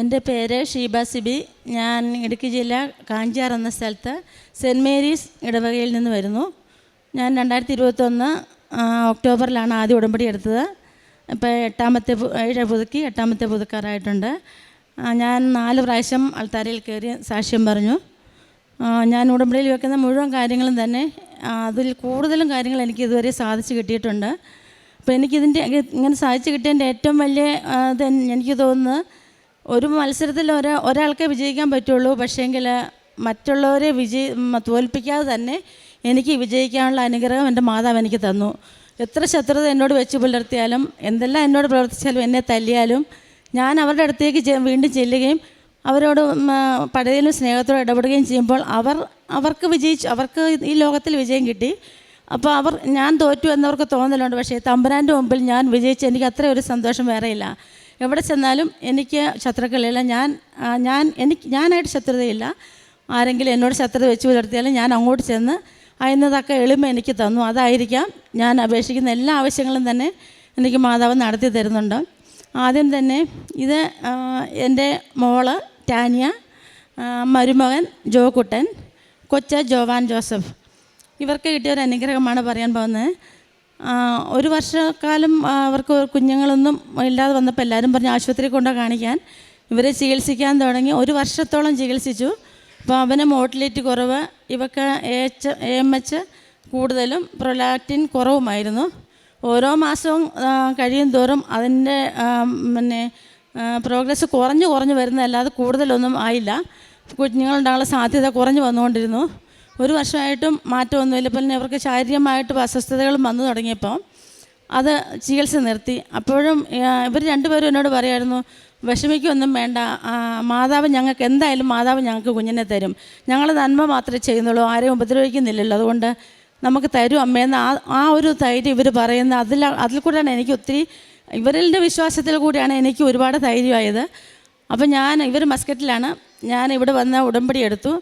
എന്റെ പേര് ഷീബ സിബി. ഞാൻ ഇടുക്കി ജില്ല കാഞ്ചാർ എന്ന സ്ഥലത്ത് സെന്റ് മേരീസ് ഇടവകയിൽ നിന്ന് വരുന്നു. ഞാൻ രണ്ടായിരത്തി ഇരുപത്തൊന്ന് ഒക്ടോബറിലാണ് ആദ്യം ഉടമ്പടി എടുത്തത്. ഇപ്പോൾ എട്ടാമത്തെ ഏഴ് പുതുക്കി എട്ടാമത്തെ പുതുക്കാറായിട്ടുണ്ട്. ഞാൻ നാല് പ്രാവശ്യം അൾത്താരയിൽ കയറി സാക്ഷ്യം പറഞ്ഞു. ഞാൻ ഉടമ്പടിയിൽ വെക്കുന്ന മുഴുവൻ കാര്യങ്ങളും തന്നെ അതിൽ കൂടുതലും കാര്യങ്ങൾ എനിക്ക് ഇതുവരെ സാധിച്ചു കിട്ടിയിട്ടുണ്ട്. അപ്പോൾ എനിക്കിതിന്റെ ഇങ്ങനെ സാധിച്ചു കിട്ടിയതിന്റെ ഏറ്റവും വലിയ ഇത് എനിക്ക് തോന്നുന്നത് ഒരു മത്സരത്തിൽ ഒരാ ഒരാൾക്കേ വിജയിക്കാൻ പറ്റുള്ളൂ. പക്ഷേങ്കിൽ മറ്റുള്ളവരെ വിജയി തോൽപ്പിക്കാതെ തന്നെ എനിക്ക് വിജയിക്കാനുള്ള അനുഗ്രഹം എന്റെ മാതാവ് എനിക്ക് തന്നു. എത്ര ശത്രുത എന്നോട് വെച്ച് പുലർത്തിയാലും എന്തെല്ലാം എന്നോട് പ്രവർത്തിച്ചാലും എന്നെ തല്ലിയാലും ഞാൻ അവരുടെ അടുത്തേക്ക് വീണ്ടും ചെല്ലുകയും അവരോട് പഴയതിലും സ്നേഹത്തോടെ ഇടപെടുകയും ചെയ്യുമ്പോൾ അവർ അവർക്ക് വിജയിച്ചു അവർക്ക് ഈ ലോകത്തിൽ വിജയം കിട്ടി. അപ്പോൾ അവർ ഞാൻ തോറ്റു എന്നവർക്ക് തോന്നലുണ്ട്. പക്ഷേ തമ്പുരാന്റെ മുമ്പിൽ ഞാൻ വിജയിച്ച് എനിക്ക് അത്ര ഒരു സന്തോഷം വേറെയില്ല. എവിടെ ചെന്നാലും എനിക്ക് ശത്രുക്കളില്ല. ഞാൻ ഞാൻ എനിക്ക് ഞാനായിട്ട് ശത്രുതയില്ല. ആരെങ്കിലും എന്നോട് ശത്രുത വെച്ച് പുലർത്തിയാലും ഞാൻ അങ്ങോട്ട് ചെന്ന് അതിനതൊക്കെ എളിമ എനിക്ക് തന്നു. അതായിരിക്കാം ഞാൻ അപേക്ഷിക്കുന്ന എല്ലാ ആവശ്യങ്ങളും തന്നെ എനിക്ക് മാതാവ് നടത്തി തരുന്നുണ്ട്. ആദ്യം തന്നെ ഇത് എന്റെ മോൾ ടാനിയ മരുമകൻ ജോകുട്ടൻ കൊച്ച ജോവാൻ ജോസഫ്. ഇവർക്ക് കിട്ടിയ ഒരു അനുഗ്രഹമാണ് പറയാൻ പോകുന്നത്. ഒരു വർഷക്കാലം അവർക്ക് കുഞ്ഞുങ്ങളൊന്നും ഇല്ലാതെ വന്നപ്പോൾ എല്ലാവരും പറഞ്ഞു ആശുപത്രി കൊണ്ട് കാണിക്കാൻ. ഇവരെ ചികിത്സിക്കാൻ തുടങ്ങി. ഒരു വർഷത്തോളം ചികിത്സിച്ചു. അപ്പോൾ അവന് മോട്ടിലിറ്റി കുറവ്. ഇവക്ക് എച്ച് എ എം എച്ച് കൂടുതലും പ്രൊലാക്റ്റിൻ കുറവുമായിരുന്നു. ഓരോ മാസവും കഴിയും തോറും അതിന്റെ പിന്നെ പ്രോഗ്രസ് കുറഞ്ഞു കുറഞ്ഞു വരുന്നതല്ലാതെ കൂടുതലൊന്നും ആയില്ല. കുഞ്ഞുങ്ങളുണ്ടാകാനുള്ള സാധ്യത കുറഞ്ഞു വന്നുകൊണ്ടിരുന്നു. ഒരു വർഷമായിട്ടും മാറ്റമൊന്നുമില്ല പിന്നെ ഇവർക്ക് ശാരീരികമായിട്ട് അസ്വസ്ഥതകളും വന്നു തുടങ്ങിയപ്പോൾ അത് ചികിത്സ നിർത്തി. അപ്പോഴും ഇവർ രണ്ടുപേരും എന്നോട് പറയായിരുന്നു വിഷമിക്കൊന്നും വേണ്ട. മാതാവ് ഞങ്ങൾക്ക് എന്തായാലും മാതാവ് ഞങ്ങൾക്ക് കുഞ്ഞിനെ തരും. ഞങ്ങൾ നന്മ മാത്രമേ ചെയ്യുന്നുള്ളൂ. ആരെയും ഉപദ്രവിക്കുന്നില്ലല്ലോ. അതുകൊണ്ട് നമുക്ക് തരും അമ്മയെന്ന് ആ ആ ഒരു ധൈര്യം ഇവർ പറയുന്ന അതിൽ അതിൽ കൂടെയാണ് എനിക്ക് ഒത്തിരി ഇവരുടെ വിശ്വാസത്തിൽ കൂടിയാണ് എനിക്ക് ഒരുപാട് ധൈര്യമായത്. അപ്പം ഞാൻ ഇവർ മസ്കറ്റിലാണ്. ഞാൻ ഇവിടെ വന്ന ഉടമ്പടി എടുത്തു.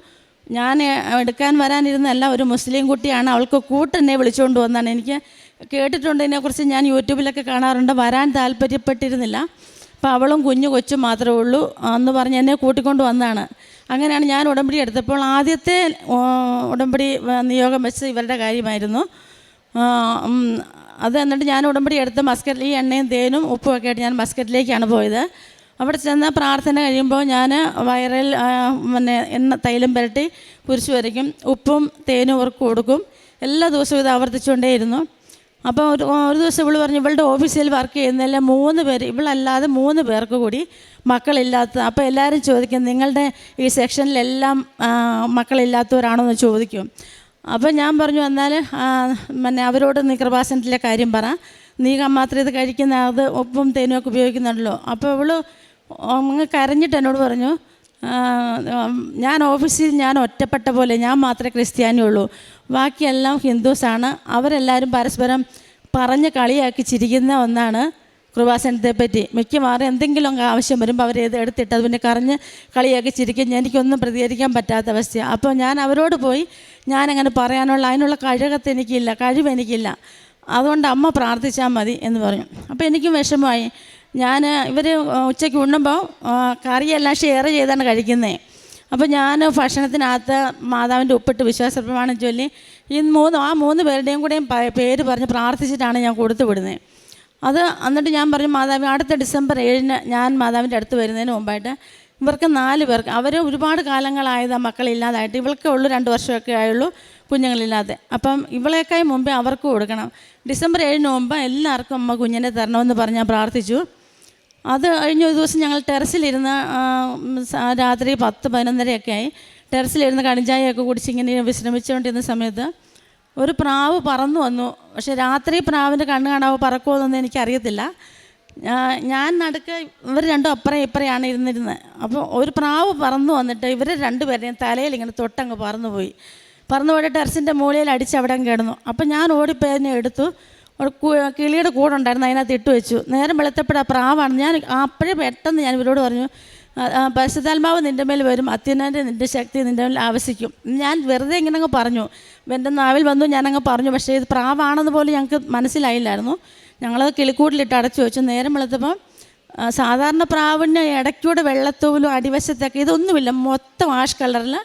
ഞാൻ എടുക്കാൻ വരാനിരുന്നല്ല ഒരു മുസ്ലിം കുട്ടിയാണ്. അവൾക്ക് കൂട്ടെന്നെ വിളിച്ചുകൊണ്ട് വന്നാണ്. എനിക്ക് കേട്ടിട്ടുണ്ട് ഇതിനെക്കുറിച്ച്. ഞാൻ യൂട്യൂബിലൊക്കെ കാണാറുണ്ട്. വരാൻ താല്പര്യപ്പെട്ടിരുന്നില്ല. അപ്പോൾ അവളും കുഞ്ഞു കൊച്ചും മാത്രമേ ഉള്ളൂ. എന്ന് പറഞ്ഞ് എന്നെ കൂട്ടിക്കൊണ്ട് വന്നതാണ് അങ്ങനെയാണ് ഞാൻ ഉടമ്പടി എടുത്തപ്പോൾ ആദ്യത്തെ ഉടമ്പടി നിയോഗം വെച്ച് ഇവരുടെ കാര്യമായിരുന്നു. അത് എന്നിട്ട് ഞാൻ ഉടമ്പടി എടുത്ത് മസ്കറ്റിൽ ഈ എണ്ണയും തേനും ഉപ്പും ഒക്കെ ആയിട്ട് ഞാൻ മസ്കറ്റിലേക്കാണ് പോയത്. അവിടെ ചെന്ന് പ്രാർത്ഥന കഴിയുമ്പോൾ ഞാൻ വയറിൽ പിന്നെ എണ്ണ തൈലം പുരട്ടി കുരിശ് വരയ്ക്കും. ഉപ്പും തേനും അവർക്ക് കൊടുക്കും. എല്ലാ ദിവസവും ഇത് ആവർത്തിച്ചുകൊണ്ടേയിരുന്നു. അപ്പോൾ ഒരു ഒരു ദിവസം ഇവൾ പറഞ്ഞു ഇവളുടെ ഓഫീസിൽ വർക്ക് ചെയ്യുന്നതിൽ മൂന്ന് പേര് ഇവളല്ലാതെ മൂന്ന് പേർക്ക് കൂടി മക്കളില്ലാത്ത അപ്പോൾ എല്ലാവരും ചോദിക്കും നിങ്ങളുടെ ഈ സെക്ഷനിലെല്ലാം മക്കളില്ലാത്തവരാണോ എന്ന് ചോദിക്കും. അപ്പോൾ ഞാൻ പറഞ്ഞു എന്നാൽ പിന്നെ അവരോട് നീ കൃപാസനത്തിലെ കാര്യം പറ. നീ മാത്രം ഇത് കഴിക്കുന്ന അത് ഉപ്പും തേനും ഒക്കെ ഉപയോഗിക്കുന്നുണ്ടല്ലോ. അപ്പോൾ ഇവൾ അങ്ങ് കരഞ്ഞിട്ട് എന്നോട് പറഞ്ഞു ഞാൻ ഓഫീസിൽ ഞാൻ ഒറ്റപ്പെട്ട പോലെ ഞാൻ മാത്രമേ ക്രിസ്ത്യാനിയുള്ളൂ ബാക്കിയെല്ലാം ഹിന്ദുസാണ്. അവരെല്ലാവരും പരസ്പരം പറഞ്ഞ് കളിയാക്കി ചിരിക്കുന്ന ഒന്നാണ് കൃപാസനത്തെ പറ്റി. മിക്കവാറും എന്തെങ്കിലും ആവശ്യം വരുമ്പോൾ അവർ ഇത് എടുത്തിട്ട് അത് പിന്നെ കറഞ്ഞ് കളിയാക്കി ചിരിക്കും. എനിക്കൊന്നും പ്രതികരിക്കാൻ പറ്റാത്ത അവസ്ഥയാണ് അപ്പോൾ ഞാൻ അവരോട് പോയി ഞാനങ്ങനെ പറയാനുള്ള അതിനുള്ള കഴിവത്ത് എനിക്കില്ല കഴിവ് എനിക്കില്ല. അതുകൊണ്ട് അമ്മ പ്രാർത്ഥിച്ചാൽ മതി എന്ന് പറഞ്ഞു. അപ്പോൾ എനിക്കും വിഷമമായി. ഞാൻ ഇവർ ഉച്ചയ്ക്ക് ഉണ്ണുമ്പോൾ കറിയെല്ലാം ഷെയർ ചെയ്താണ് കഴിക്കുന്നത് അപ്പോൾ ഞാൻ ഭക്ഷണത്തിനകത്ത് മാതാവിന്റെ ഉപ്പിട്ട് വിശ്വാസ പ്രമാണം ചൊല്ലി ഈ മൂന്ന് ആ മൂന്ന് പേരുടെയും കൂടെയും പേര് പറഞ്ഞ് പ്രാർത്ഥിച്ചിട്ടാണ് ഞാൻ കൊടുത്തു വിടുന്നത് അത് എന്നിട്ട് ഞാൻ പറഞ്ഞു മാതാവ് അടുത്ത ഡിസംബർ ഏഴിന് ഞാൻ മാതാവിന്റെ അടുത്ത് വരുന്നതിന് മുമ്പായിട്ട് ഇവർക്ക് നാല് പേർക്ക് അവർ ഒരുപാട് കാലങ്ങളായത് ആ മക്കളില്ലാതായിട്ട് ഇവൾക്കേ ഉള്ളൂ രണ്ട് വർഷമൊക്കെ ആയുള്ളൂ കുഞ്ഞുങ്ങളില്ലാതെ. അപ്പം ഇവളേക്കായി മുമ്പേ അവർക്ക് കൊടുക്കണം. ഡിസംബർ ഏഴിന് മുമ്പ് എല്ലാവർക്കും അമ്മ കുഞ്ഞിനെ തരണമെന്ന് പറഞ്ഞ് ഞാൻ പ്രാർത്ഥിച്ചു. അത് കഴിഞ്ഞ ഒരു ദിവസം ഞങ്ങൾ ടെറസിലിരുന്ന് രാത്രി പത്ത് പതിനൊന്നരയൊക്കെ ആയി. ടെറസിലിരുന്ന് കണിഞ്ചായൊക്കെ കുടിച്ച് ഇങ്ങനെ വിശ്രമിച്ചുകൊണ്ടിരുന്ന സമയത്ത് ഒരു പ്രാവ് പറന്നു വന്നു. പക്ഷെ രാത്രി പ്രാവിന്റെ കണ്ണ് കാണാവോ പറക്കുമോ എന്നൊന്നും എനിക്കറിയത്തില്ല. ഞാൻ നടുക്ക് ഇവർ രണ്ടും അപ്പുറം ഇപ്പുറയാണ് ഇരുന്നിരുന്നത് അപ്പോൾ ഒരു പ്രാവ് പറന്നു വന്നിട്ട് ഇവർ രണ്ടുപേരുടെയും തലയിൽ ഇങ്ങനെ തൊട്ടങ്ങ് പറന്നു പോയി പറന്നു പോയിട്ട് ടെറസിന്റെ മൂലയിൽ അടിച്ച് അവിടെ കിടന്നു. അപ്പോൾ ഞാൻ ഓടിപ്പോയതിനെ എടുത്തു. കിളിയുടെ കൂടെ ഉണ്ടായിരുന്നു അതിനകത്ത് ഇട്ട് വെച്ചു. നേരം വെളുത്തപ്പെടാ പ്രാവാണ്. ഞാൻ അപ്പോഴേ പെട്ടെന്ന് ഞാൻ ഇവരോട് പറഞ്ഞു പരിശുദ്ധാത്മാവ് നിന്റെ മേൽ വരും അത്യുന്നതിന്റെ നിന്റെ ശക്തി നിന്റെ മേൽ ആവശ്യിക്കും. ഞാൻ വെറുതെ ഇങ്ങനെ അങ്ങ് പറഞ്ഞു. എന്റെ നാവിൽ വന്നു ഞാനങ്ങ് പറഞ്ഞു പക്ഷേ ഇത് പ്രാവാണെന്ന് പോലും ഞങ്ങൾക്ക് മനസ്സിലായില്ലായിരുന്നു. ഞങ്ങളത് കിളിക്കൂട്ടിലിട്ട് അടച്ചു വെച്ചു. നേരം വെളുത്തപ്പം സാധാരണ പ്രാവിന് ഇടയ്ക്കൂടെ വെള്ളത്തൂലും അടിവശത്തൊക്കെ ഇതൊന്നുമില്ല. മൊത്തം ആഷ് കളറിൽ